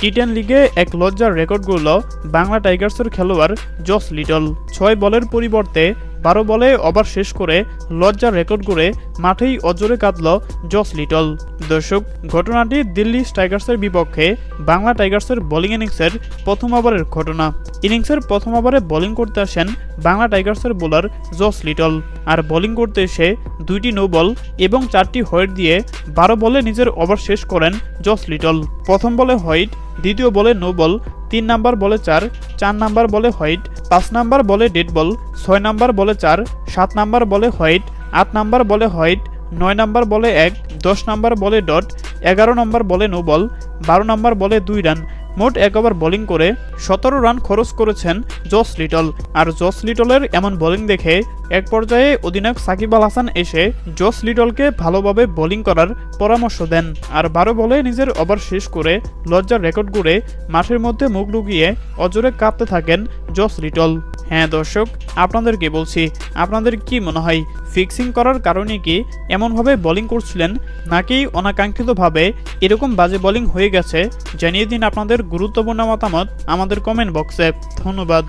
T ten লিগে এক লজ্জার রেকর্ড গড়ল বাংলা টাইগার্সের খেলোয়াড় জস লিটল। ছয় বলের পরিবর্তে বারো বলে ওভার শেষ করে লজ্জার রেকর্ড গড়ে মাঠেই অজরে কাঁদল জস লিটল। দর্শক, ঘটনাটি দিল্লি টাইগার্সের বিপক্ষে বাংলা টাইগার্সের বোলিং ইনিংসের প্রথম ওভারের ঘটনা। ইনিংসের প্রথম ওভারে বোলিং করতে আসেন বাংলা টাইগার্সের বোলার জস লিটল। আর বোলিং করতে এসে দুইটি নো বল এবং চারটি হোয়াইট দিয়ে বারো বলে নিজের ওভার শেষ করেন জস লিটল। প্রথম বলে হোয়াইট দ্বিতীয় বলে নো বল তিন নাম্বার বলে চার চার নাম্বার বলে হোয়াইট পাঁচ নাম্বার বলে ডেড বল ছয় নাম্বার বলে চার সাত নাম্বার বলে হোয়াইট আট নাম্বার বলে হোয়াইট নয় নাম্বার বলে এক দশ নাম্বার বলে ডট এগারো নম্বর বলে নো বল বারো নাম্বার বলে দুই রান মোট এক ওভার বোলিং করে সতেরো রান খরচ করেছেন জস লিটল। আর জস লিটলের এমন বোলিং দেখে এক পর্যায়ে অধিনায়ক সাকিব আল হাসান এসে জস লিটলকে ভালোভাবে বোলিং করার পরামর্শ দেন। আর বারো বলে নিজের ওভার শেষ করে লজ্জার রেকর্ড গড়ে মাঠের মধ্যে মুখ ঢুকিয়ে অজরে কাঁপতে থাকেন জস লিটল। হ্যাঁ দর্শক, আপনাদেরকে বলছি, আপনাদের কি মনে হয় ফিক্সিং করার কারণে কি এমনভাবে বোলিং করছিলেন, নাকি অনাকাঙ্ক্ষিতভাবে এরকম বাজে বোলিং হয়ে গেছে? জানিয়ে দিন আপনাদের গুরুত্বপূর্ণ মতামত আমাদের কমেন্ট বক্সে ধন্যবাদ।